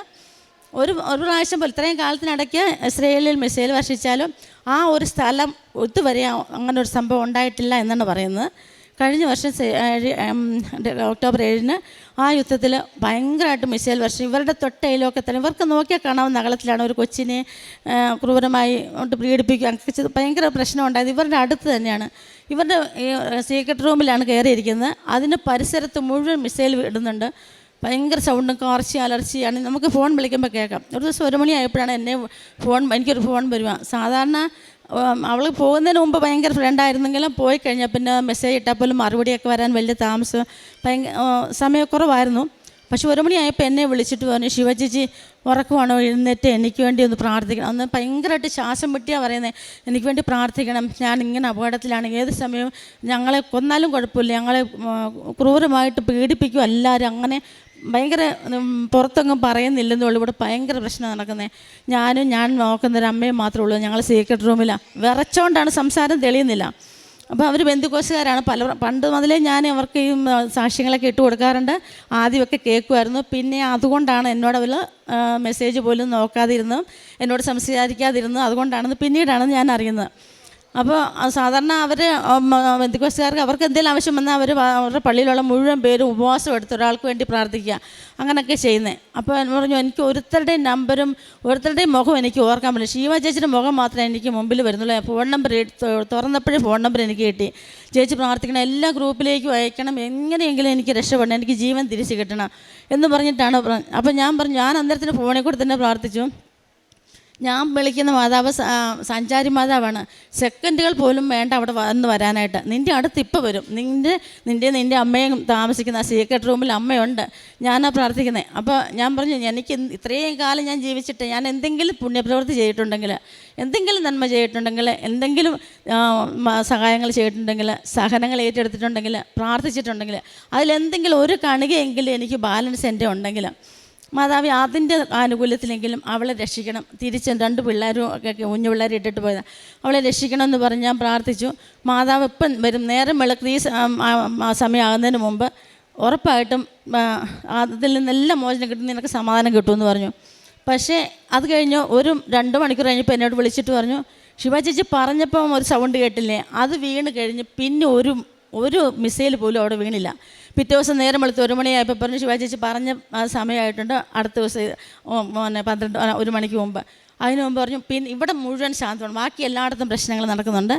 ഒരു ഒരു പ്രാവശ്യം പോലെ ഇത്രയും കാലത്തിനിടയ്ക്ക് ഇസ്രയേലിൽ മിസൈൽ വർഷിച്ചാലും ആ ഒരു സ്ഥലം ഇതുവരെ അങ്ങനെ ഒരു സംഭവം ഉണ്ടായിട്ടില്ല എന്നാണ് പറയുന്നത്. കഴിഞ്ഞ വർഷം ഒക്ടോബർ ഏഴിന് ആ യുദ്ധത്തിൽ ഭയങ്കരമായിട്ട് മിസൈൽ വർഷം ഇവരുടെ തൊട്ടയിലൊക്കെ തന്നെ ഇവർക്ക് നോക്കിയാൽ കാണാവുന്ന അകലത്തിലാണ് ഒരു കൊച്ചിനെ ക്രൂരമായി കൊണ്ട് പീഡിപ്പിക്കുക അങ്ങനെ ഭയങ്കര പ്രശ്നം ഉണ്ടായത് ഇവരുടെ അടുത്ത് തന്നെയാണ്. ഇവരുടെ സീക്രട്ട് റൂമിലാണ് കയറിയിരിക്കുന്നത് അതിന് പരിസരത്ത് മുഴുവൻ മിസൈൽ ഇടുന്നുണ്ട്. ഭയങ്കര സൗണ്ടും കാർച്ചി അലർച്ചയാണ് നമുക്ക് ഫോൺ വിളിക്കുമ്പോൾ കേൾക്കാം. ഒരു ദിവസം ഒരു മണിയായപ്പോഴാണ് എന്നെ ഫോൺ എനിക്കൊരു ഫോൺ വരുവാ സാധാരണ അവൾ പോകുന്നതിന് മുമ്പ് ഭയങ്കര ഫ്രണ്ടായിരുന്നെങ്കിലും പോയി കഴിഞ്ഞാൽ പിന്നെ മെസ്സേജ് ഇട്ടാൽ പോലും മറുപടിയൊക്കെ വരാൻ വലിയ താമസം ഭയങ്കര സമയക്കുറവായിരുന്നു പക്ഷെ ഒരു മണിയായപ്പോൾ എന്നെ വിളിച്ചിട്ട് പറഞ്ഞു ശിവജിജി ഉറക്കമാണോ എഴുന്നേറ്റ്? എനിക്ക് വേണ്ടി ഒന്ന് പ്രാർത്ഥിക്കണം. അന്ന് ഭയങ്കരമായിട്ട് ശ്വാസം വിട്ടിയാണ് പറയുന്നത് എനിക്ക് വേണ്ടി പ്രാർത്ഥിക്കണം. ഞാൻ ഇങ്ങനെ അപകടത്തിലാണ്. ഏത് സമയവും ഞങ്ങളെ കൊന്നാലും കുഴപ്പമില്ല. ഞങ്ങളെ ക്രൂരമായിട്ട് പീഡിപ്പിക്കും. എല്ലാവരും അങ്ങനെ ഭയങ്കര പുറത്തൊന്നും പറയുന്നില്ലെന്നേ ഉള്ളൂ. ഇവിടെ ഭയങ്കര പ്രശ്നം നടക്കുന്നത് ഞാനും ഞാൻ നോക്കുന്ന ഒരു അമ്മയും മാത്രമേ ഉള്ളൂ. ഞങ്ങൾ സീക്രട്ട് റൂമിലാണ് വിറച്ചോണ്ടാണ് സംസാരം തെളിയുന്നില്ല. അപ്പോൾ അവർ ബന്ധുക്കോസുകാരാണ് പല പണ്ട് മുതലേ ഞാൻ അവർക്ക് ഈ സാക്ഷ്യങ്ങളൊക്കെ ഇട്ട് കൊടുക്കാറുണ്ട്. ആദ്യമൊക്കെ കേൾക്കുമായിരുന്നു പിന്നെ അതുകൊണ്ടാണ് എന്നോട് അവർ മെസ്സേജ് പോലും നോക്കാതിരുന്നു എന്നോട് സംസാരിക്കാതിരുന്നു അതുകൊണ്ടാണെന്ന് പിന്നീടാണ് ഞാൻ അറിയുന്നത്. അപ്പോൾ സാധാരണ അവർ ബന്ധുക്കോസുകാർക്ക് അവർക്ക് എന്തെങ്കിലും ആവശ്യം വന്നാൽ അവർ അവരുടെ പള്ളിയിലുള്ള മുഴുവൻ പേരും ഉപവാസം എടുത്ത് ഒരാൾക്ക് വേണ്ടി പ്രാർത്ഥിക്കുക. അങ്ങനെയൊക്കെ ചെയ്യുന്നത് അപ്പോൾ എന്ന് പറഞ്ഞു എനിക്ക് ഒരുത്തരുടെയും നമ്പരും ഒരുത്തരുടെയും മുഖം എനിക്ക് ഓർക്കാൻ പറ്റില്ല. ശിവ ചേച്ചിയുടെ മുഖം മാത്രമേ എനിക്ക് മുമ്പിൽ വരുന്നുള്ളൂ. ഫോൺ നമ്പർ തുറന്നപ്പോഴേ ഫോൺ നമ്പർ എനിക്ക് കിട്ടി. ചേച്ചി പ്രാർത്ഥിക്കണം. എല്ലാ ഗ്രൂപ്പിലേക്കും അയക്കണം. എങ്ങനെയെങ്കിലും എനിക്ക് രക്ഷപ്പെടണം. എനിക്ക് ജീവൻ തിരിച്ചു കിട്ടണം. എന്ന് പറഞ്ഞിട്ടാണ് അപ്പോൾ ഞാൻ പറഞ്ഞു ഞാൻ അന്നേരത്തിന് ഫോണിൽ കൂടെ തന്നെ പ്രാർത്ഥിച്ചു. ഞാൻ വിളിക്കുന്ന മാതാവ് സഞ്ചാരി മാതാവാണ്. സെക്കൻഡുകൾ പോലും വേണ്ട അവിടെ വന്ന് വരാനായിട്ട്. നിന്റെ അടുത്ത് ഇപ്പോൾ വരും. നിന്റെ നിന്റെ നിന്റെ അമ്മയും താമസിക്കുന്ന ആ സീക്രട്ട് റൂമിൽ അമ്മയുണ്ട്. ഞാനാ പ്രാർത്ഥിക്കുന്നത് അപ്പോൾ ഞാൻ പറഞ്ഞു എനിക്ക് ഇത്രയും കാലം ഞാൻ ജീവിച്ചിട്ട് ഞാൻ എന്തെങ്കിലും പുണ്യപ്രവൃത്തി ചെയ്തിട്ടുണ്ടെങ്കിൽ എന്തെങ്കിലും നന്മ ചെയ്തിട്ടുണ്ടെങ്കിൽ എന്തെങ്കിലും സഹായങ്ങൾ ചെയ്തിട്ടുണ്ടെങ്കിൽ സഹനങ്ങൾ ഏറ്റെടുത്തിട്ടുണ്ടെങ്കിൽ പ്രാർത്ഥിച്ചിട്ടുണ്ടെങ്കിൽ അതിലെന്തെങ്കിലും ഒരു കണികയെങ്കിലും എനിക്ക് ബാലൻസ് എന്റെ ഉണ്ടെങ്കിൽ മാതാവി അതിന്റെ ആനുകൂല്യത്തിലെങ്കിലും അവളെ രക്ഷിക്കണം. തിരിച്ച് രണ്ട് പിള്ളേരും ഒക്കെ കുഞ്ഞു പിള്ളേരെ ഇട്ടിട്ട് പോയതാണ് അവളെ രക്ഷിക്കണം എന്ന് പറഞ്ഞ് ഞാൻ പ്രാർത്ഥിച്ചു. മാതാവ് ഇപ്പം വരും. നേരം വെളുക്കുന്ന ഈ സമയമാകുന്നതിന് മുമ്പ് ഉറപ്പായിട്ടും അതിൽ നിന്നെല്ലാം മോചനം കിട്ടും. നിനക്ക് സമാധാനം കിട്ടുമെന്ന് പറഞ്ഞു. പക്ഷേ അത് കഴിഞ്ഞ് ഒരു രണ്ട് മണിക്കൂർ കഴിഞ്ഞപ്പോൾ എന്നോട് വിളിച്ചിട്ട് പറഞ്ഞു ശിവ ചേച്ചി പറഞ്ഞപ്പം ഒരു സൗണ്ട് കേട്ടില്ലേ? അത് വീണ് കഴിഞ്ഞ് പിന്നെ ഒരു ഒരു മിസൈൽ പോലും അവിടെ വീണില്ല. പിറ്റേ ദിവസം നേരം വെളുത്ത് ഒരു മണിയായപ്പോൾ പറഞ്ഞു ശിവാചേച്ചി പറഞ്ഞ ആ സമയമായിട്ടുണ്ട്. അടുത്ത ദിവസം പിന്നെ പന്ത്രണ്ട് ഒരു മണിക്ക് മുമ്പ്. അതിനു മുമ്പ് പറഞ്ഞു പിന്നെ ഇവിടെ മുഴുവൻ ശാന്തമാണ്. ബാക്കി എല്ലായിടത്തും പ്രശ്നങ്ങൾ നടക്കുന്നുണ്ട്.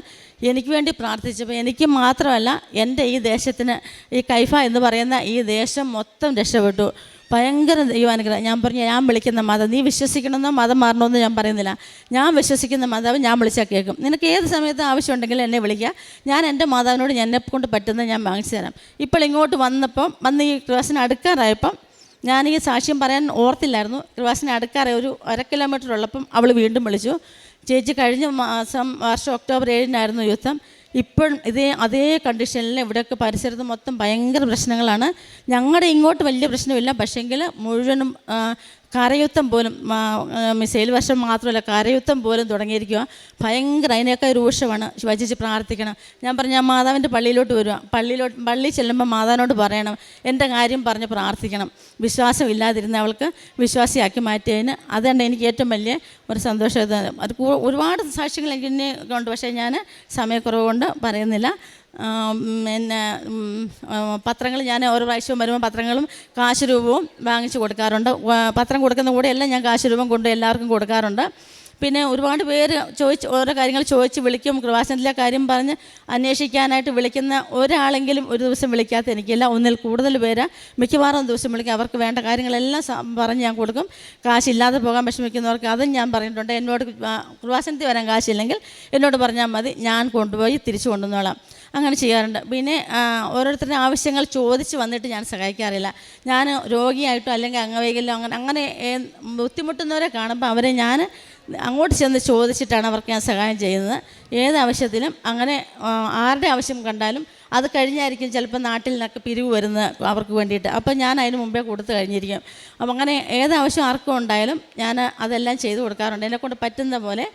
എനിക്ക് വേണ്ടി പ്രാർത്ഥിച്ചപ്പോൾ എനിക്ക് മാത്രമല്ല എന്റെ ഈ ദേശത്തിന് ഈ കൈഫ എന്ന് പറയുന്ന ഈ ദേശം മൊത്തം രക്ഷപ്പെട്ടു. ഭയങ്കര ദൈവാനുഗ്രഹം. ഞാൻ പറഞ്ഞു ഞാൻ വിളിക്കുന്ന മതം നീ വിശ്വസിക്കണമെന്നോ മതം മാറണമെന്നോ ഞാൻ പറയുന്നില്ല. ഞാൻ വിശ്വസിക്കുന്ന മാതാവ് ഞാൻ വിളിച്ചാൽ കേൾക്കും. നിനക്ക് ഏത് സമയത്ത് ആവശ്യമുണ്ടെങ്കിലും എന്നെ വിളിക്കുക. ഞാൻ എന്റെ മാതാവിനോട് എന്നെ കൊണ്ട് പറ്റുന്ന ഞാൻ വാങ്ങിച്ചു തരാം. ഇപ്പോൾ ഇങ്ങോട്ട് വന്നപ്പം വന്ന് ഈ ക്രിവാസിനെ അടുക്കാറായപ്പം ഞാൻ ഈ സാക്ഷ്യം പറയാൻ ഓർത്തില്ലായിരുന്നു. ക്രിവാസിനെ അടുക്കാറായി ഒരു അര കിലോമീറ്റർ ഉള്ളപ്പം അവൾ വീണ്ടും വിളിച്ചു. ചേച്ചി കഴിഞ്ഞ മാസം വർഷം ഒക്ടോബർ ഏഴിനായിരുന്നു യുദ്ധം. ഇപ്പോഴും ഇതേ അതേ കണ്ടീഷനിൽ ഇവിടെയൊക്കെ പരിസരത്ത് മൊത്തം ഭയങ്കര പ്രശ്നങ്ങളാണ്. ഞങ്ങളുടെ ഇങ്ങോട്ട് വലിയ പ്രശ്നമില്ല. പക്ഷേങ്കിൽ മുഴുവനും കരയുദ്ധം പോലും മിസൈൽ വർഷം മാത്രമല്ല കരയുദ്ധം പോലും തുടങ്ങിയിരിക്കുക. ഭയങ്കര അതിനൊക്കെ രൂക്ഷമാണ് വചിച്ച് പ്രാർത്ഥിക്കണം. ഞാൻ പറഞ്ഞു ഞാൻ മാതാവിന്റെ പള്ളിയിലോട്ട് വരിക. പള്ളിയിലോട്ട് പള്ളി ചെല്ലുമ്പോൾ മാതാവിനോട് പറയണം. എന്റെ കാര്യം പറഞ്ഞ് പ്രാർത്ഥിക്കണം. വിശ്വാസം ഇല്ലാതിരുന്ന അവൾക്ക് വിശ്വാസിയാക്കി മാറ്റിയതിന് അതുകൊണ്ട് എനിക്ക് ഏറ്റവും വലിയ ഒരു സന്തോഷം. അത് ഒരുപാട് സാക്ഷ്യങ്ങൾ എനിക്ക് ഉണ്ട്. പക്ഷേ ഞാൻ സമയക്കുറവ് കൊണ്ട് പറയുന്നില്ല. പിന്നെ പത്രങ്ങൾ ഞാൻ ഓരോ പ്രാവശ്യവും വരുമ്പോൾ പത്രങ്ങളും കാശ് രൂപവും വാങ്ങിച്ചു കൊടുക്കാറുണ്ട്. പത്രം കൊടുക്കുന്ന കൂടെ എല്ലാം ഞാൻ കാശ് രൂപം കൊണ്ട് എല്ലാവർക്കും കൊടുക്കാറുണ്ട്. പിന്നെ ഒരുപാട് പേര് ചോദിച്ച് ഓരോ കാര്യങ്ങൾ ചോദിച്ച് വിളിക്കും. കൃപാസനത്തിലെ കാര്യം പറഞ്ഞ് അന്വേഷിക്കാനായിട്ട് വിളിക്കുന്ന ഒരാളെങ്കിലും ഒരു ദിവസം വിളിക്കാത്ത എനിക്കില്ല. ഒന്നിൽ കൂടുതൽ പേര്. മിക്കവാറും ദിവസം വിളിക്കും. അവർക്ക് വേണ്ട കാര്യങ്ങളെല്ലാം പറഞ്ഞ് ഞാൻ കൊടുക്കും. കാശില്ലാതെ പോകാൻ വിഷമിക്കുന്നവർക്ക് അതും ഞാൻ പറഞ്ഞിട്ടുണ്ട്. എന്നോട് കൃപാസനത്തിൽ വരാൻ കാശില്ലെങ്കിൽ എന്നോട് പറഞ്ഞാൽ മതി. ഞാൻ കൊണ്ടുപോയി തിരിച്ചു കൊണ്ടുവന്നോളാം. അങ്ങനെ ചെയ്യാറുണ്ട്. പിന്നെ ഓരോരുത്തരുടെ ആവശ്യങ്ങൾ ചോദിച്ച് വന്നിട്ട് ഞാൻ സഹായിക്കാറില്ല. ഞാൻ രോഗിയായിട്ടോ അല്ലെങ്കിൽ അംഗവൈകല്യോ അങ്ങനെ അങ്ങനെ ബുദ്ധിമുട്ടുന്നവരെ കാണുമ്പോൾ അവരെ ഞാൻ അങ്ങോട്ട് ചെന്ന് ചോദിച്ചിട്ടാണ് അവർക്ക് ഞാൻ സഹായം ചെയ്യുന്നത്. ഏത് ആവശ്യത്തിലും അങ്ങനെ ആരുടെ ആവശ്യം കണ്ടാലും അത് കഴിഞ്ഞായിരിക്കും ചിലപ്പോൾ നാട്ടിൽ നിന്നൊക്കെ പിരിവ് വരുന്നത് അവർക്ക് വേണ്ടിയിട്ട്. അപ്പോൾ ഞാൻ അതിന് മുമ്പേ കൊടുത്തു കഴിഞ്ഞിരിക്കും. അപ്പം അങ്ങനെ ഏതാവശ്യം ആർക്കും ഉണ്ടായാലും ഞാൻ അതെല്ലാം ചെയ്തു കൊടുക്കാറുണ്ട്. എന്നെക്കൊണ്ട് പറ്റുന്ന പോലെ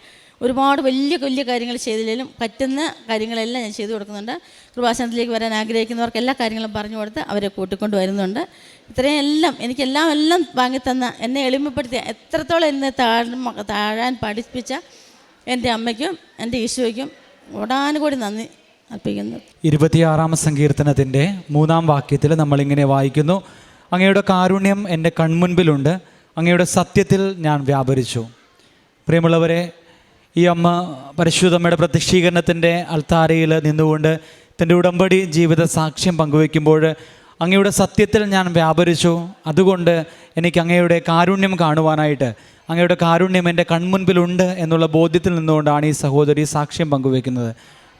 ഒരുപാട് വലിയ വലിയ കാര്യങ്ങൾ ചെയ്തില്ലെങ്കിലും പറ്റുന്ന കാര്യങ്ങളെല്ലാം ഞാൻ ചെയ്തു കൊടുക്കുന്നുണ്ട്. കൃപാസനത്തിലേക്ക് വരാൻ ആഗ്രഹിക്കുന്നവർക്ക് എല്ലാ കാര്യങ്ങളും പറഞ്ഞു കൊടുത്ത് അവരെ കൂട്ടിക്കൊണ്ട് വരുന്നുണ്ട്. ഇത്രയും എല്ലാം എനിക്കെല്ലാം എല്ലാം വാങ്ങി തന്ന എന്നെ എളിമപ്പെടുത്തിയ എത്രത്തോളം എന്നെ താഴ്മ താഴാൻ പഠിപ്പിച്ച എന്റെ അമ്മയ്ക്കും എന്റെ ഈശോയ്ക്കും ഓടാനുകൂടി നന്ദി അർപ്പിക്കുന്നു. ഇരുപത്തിയാറാം സങ്കീർത്തനത്തിന്റെ മൂന്നാം വാക്യത്തിൽ നമ്മളിങ്ങനെ വായിക്കുന്നു. അങ്ങയുടെ കാരുണ്യം എന്റെ കൺമുൻപിലുണ്ട്. അങ്ങയുടെ സത്യത്തിൽ ഞാൻ വ്യാപരിച്ചു. പ്രിയമുള്ളവരെ ഈ അമ്മ പരിശുദ്ധമ്മയുടെ പ്രത്യക്ഷീകരണത്തിന്റെ അൾത്താരയിൽ നിന്നുകൊണ്ട് തന്റെ ഉടമ്പടി ജീവിത സാക്ഷ്യം പങ്കുവയ്ക്കുമ്പോൾ അങ്ങയുടെ സത്യത്തിൽ ഞാൻ വ്യാപരിച്ചു. അതുകൊണ്ട് എനിക്ക് അങ്ങയുടെ കാരുണ്യം കാണുവാനായിട്ട് അങ്ങയുടെ കാരുണ്യം എന്റെ കൺമുൻപിലുണ്ട് എന്നുള്ള ബോധ്യത്തിൽ നിന്നുകൊണ്ടാണ് ഈ സഹോദരി സാക്ഷ്യം പങ്കുവയ്ക്കുന്നത്.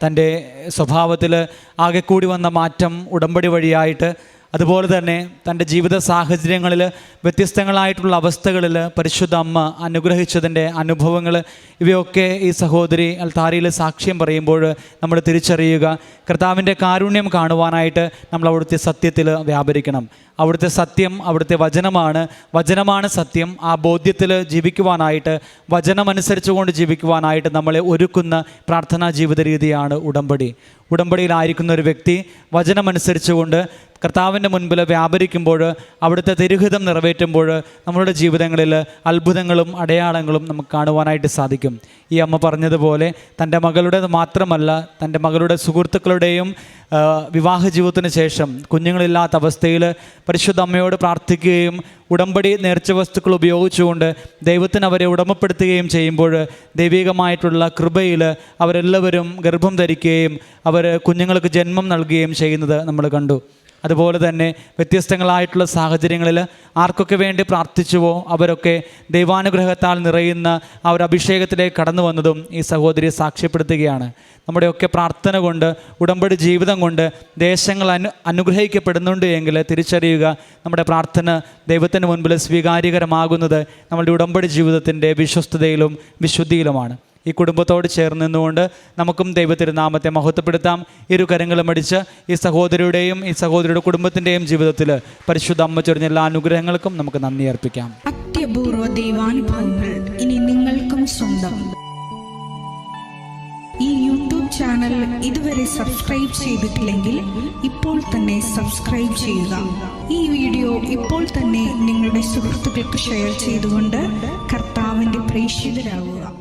തന്റെ സ്വഭാവത്തിൽ ആകെ കൂടി വന്ന മാറ്റം ഉടമ്പടി വഴിയായിട്ട് അതുപോലെ തന്നെ തന്റെ ജീവിത സാഹചര്യങ്ങളിൽ വ്യത്യസ്തങ്ങളായിട്ടുള്ള അവസ്ഥകളിൽ പരിശുദ്ധ അമ്മ അനുഗ്രഹിച്ചതിന്റെ അനുഭവങ്ങൾ ഇവയൊക്കെ ഈ സഹോദരി അൽത്താരിയിൽ സാക്ഷ്യം പറയുമ്പോൾ നമ്മൾ തിരിച്ചറിയുക. കർത്താവിന്റെ കാരുണ്യം കാണുവാനായിട്ട് നമ്മൾ അവിടുത്തെ സത്യത്തിൽ വ്യാപരിക്കണം. അവിടുത്തെ സത്യം അവിടുത്തെ വചനമാണ്. വചനമാണ് സത്യം. ആ ബോധ്യത്തിൽ ജീവിക്കുവാനായിട്ട് വചനമനുസരിച്ചുകൊണ്ട് ജീവിക്കുവാനായിട്ട് നമ്മളെ ഒരുക്കുന്ന പ്രാർത്ഥനാ ജീവിത രീതിയാണ് ഉടമ്പടി. ഉടമ്പടിയിലായിരിക്കുന്ന ഒരു വ്യക്തി വചനമനുസരിച്ചുകൊണ്ട് കർത്താവിന്റെ മുൻപിൽ വ്യാപരിക്കുമ്പോൾ അവിടുത്തെ തിരുഹിതം നിറവേറ്റുമ്പോൾ നമ്മളുടെ ജീവിതങ്ങളിൽ അത്ഭുതങ്ങളും അടയാളങ്ങളും നമുക്ക് കാണുവാനായിട്ട് സാധിക്കും. ഈ അമ്മ പറഞ്ഞതുപോലെ തന്റെ മകളുടെ മാത്രമല്ല തന്റെ മകളുടെ സുഹൃത്തുക്കളുടെയും വിവാഹ ജീവിതത്തിന് ശേഷം കുഞ്ഞുങ്ങളില്ലാത്ത അവസ്ഥയിൽ പരിശുദ്ധ അമ്മയോട് പ്രാർത്ഥിക്കുകയും ഉടമ്പടി നേർച്ച വസ്തുക്കൾ ഉപയോഗിച്ചുകൊണ്ട് ദൈവത്തിന് അവരെ ഉടമപ്പെടുത്തുകയും ചെയ്യുമ്പോൾ ദൈവികമായിട്ടുള്ള കൃപയിൽ അവരെല്ലാവരും ഗർഭം ധരിക്കുകയും അവർ കുഞ്ഞുങ്ങൾക്ക് ജന്മം നൽകുകയും ചെയ്യുന്നത് നമ്മൾ കണ്ടു. അതുപോലെ തന്നെ വ്യത്യസ്തങ്ങളായിട്ടുള്ള സാഹചര്യങ്ങളിൽ ആർക്കൊക്കെ വേണ്ടി പ്രാർത്ഥിച്ചുവോ അവരൊക്കെ ദൈവാനുഗ്രഹത്താൽ നിറയുന്ന ആ ഒരു അഭിഷേകത്തിലേക്ക് കടന്നു വന്നതും ഈ സഹോദരി സാക്ഷ്യപ്പെടുത്തുകയാണ്. നമ്മുടെയൊക്കെ പ്രാർത്ഥന കൊണ്ട് ഉടമ്പടി ജീവിതം കൊണ്ട് ദേശങ്ങൾ അനു അനുഗ്രഹിക്കപ്പെടുന്നുണ്ട് എങ്കിൽ തിരിച്ചറിയുക നമ്മുടെ പ്രാർത്ഥന ദൈവത്തിന് മുൻപിൽ സ്വീകാര്യകരമാകുന്നത് നമ്മുടെ ഉടമ്പടി ജീവിതത്തിന്റെ വിശ്വസ്തതയിലും വിശുദ്ധിയിലുമാണ്. ഈ കുടുംബത്തോട് ചേർന്ന് നിന്നുകൊണ്ട് നമുക്കും ദൈവത്തിരുനാമത്തെ മഹത്വപ്പെടുത്താം. ഇരു കരങ്ങളും അടിച്ച് ഈ സഹോദരിയുടെയും ഈ സഹോദരിയുടെ കുടുംബത്തിന്റെയും ജീവിതത്തിൽ പരിശുദ്ധ അമ്മ ചൊരിഞ്ഞ എല്ലാ അനുഗ്രഹങ്ങൾക്കും നമുക്ക് നന്ദി അർപ്പിക്കാം. അത്യപൂർവ ദൈവാനുഭവങ്ങൾ ഇനി നിങ്ങൾക്കും സ്വന്തം. ഈ യൂട്യൂബ് ചാനൽ ഇതുവരെ സബ്സ്ക്രൈബ് ചെയ്തിട്ടില്ലെങ്കിൽ ഇപ്പോൾ തന്നെ സബ്സ്ക്രൈബ് ചെയ്യുക. ഈ വീഡിയോ ഇപ്പോൾ തന്നെ നിങ്ങളുടെ സുഹൃത്തുക്കൾക്ക് ഷെയർ ചെയ്തുകൊണ്ട് കർത്താവിന്റെ പ്രേക്ഷിതരാകുക